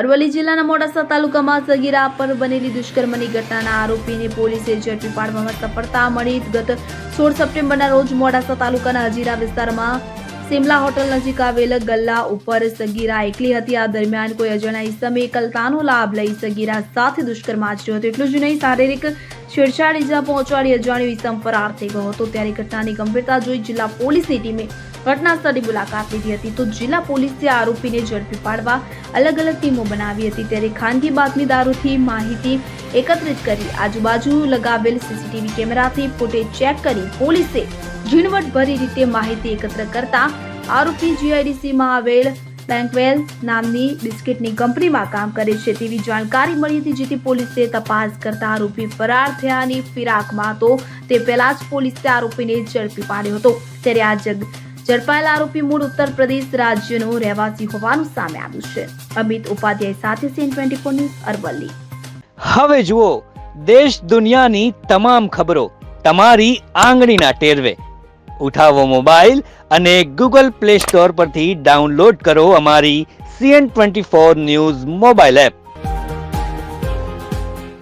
અરવલ્લી જિલ્લાના મોડાસા તાલુકામાં સગીરા પર બનેલી દુષ્કર્મની ઘટનાના આરોપીને પોલીસે ઝડપી પાડવામાં સફળતા મળી. ગત સોળ સપ્ટેમ્બરના રોજ મોડાસા તાલુકાના હજીરા વિસ્તારમાં સિમલા હોટલ નજીક આવેલ ગલ્લા ઉપર સગીરા એકલી હતી. આ દરમિયાન કોઈ અજાણ્યા ઈસમે એકલતાનો લાભ લઈ સગીરા સાથે દુષ્કર્મ આચર્યો હતો. એટલું જ નહીં, શારીરિક છેડછાડ ઇજા પહોંચાડી અજાણ્યો ઇસમ ફરાર થઈ ગયો હતો. ત્યારે ઘટનાની ગંભીરતા જોઈ જિલ્લા પોલીસની ટીમે ઘટના સ્થળે મુલાકાત લીધી હતી તો જિલ્લા પોલીસે આરોપીને ઝડપી પાડવા અલગ અલગ ટીમો બનાવી હતી. ત્યારે ખાનગી બાતમીદારોથી માહિતી એકત્રિત કરી આજુબાજુ લગાવેલ સીસીટીવી કેમેરાથી ફૂટેજ ચેક કરી પોલીસે ઝીણવટભરી રીતે માહિતી એકત્ર કરતા આરોપી જીઆઈડીસીમાં આવેલ બેંકવેલ નામની બિસ્કિટની કંપનીમાં કામ કરે છે તેવી જાણકારી મળી હતી જેથી પોલીસે તપાસ કરતા આરોપી ફરાર થયાની ફિરાકમાં તો તે પહેલા જ પોલીસે આરોપીને ઝડપી પાડ્યો હતો. ત્યારે આ જગ ઝડપાયેલા આરોપી મૂળ ઉત્તર પ્રદેશ રાજ્યનો રહેવાસી હોવાનું સામે આવ્યું છે. અમિત ઉપાધ્યાય સાથે CN twenty four news Aravalli. હવે જુઓ, દેશ દુનિયાની તમામ ખબરો તમારી આંગળીના ટેરવે. ઉઠાવો મોબાઈલ અને ગૂગલ પ્લે સ્ટોર પરથી ડાઉનલોડ કરો અમારી CN twenty four news mobile app.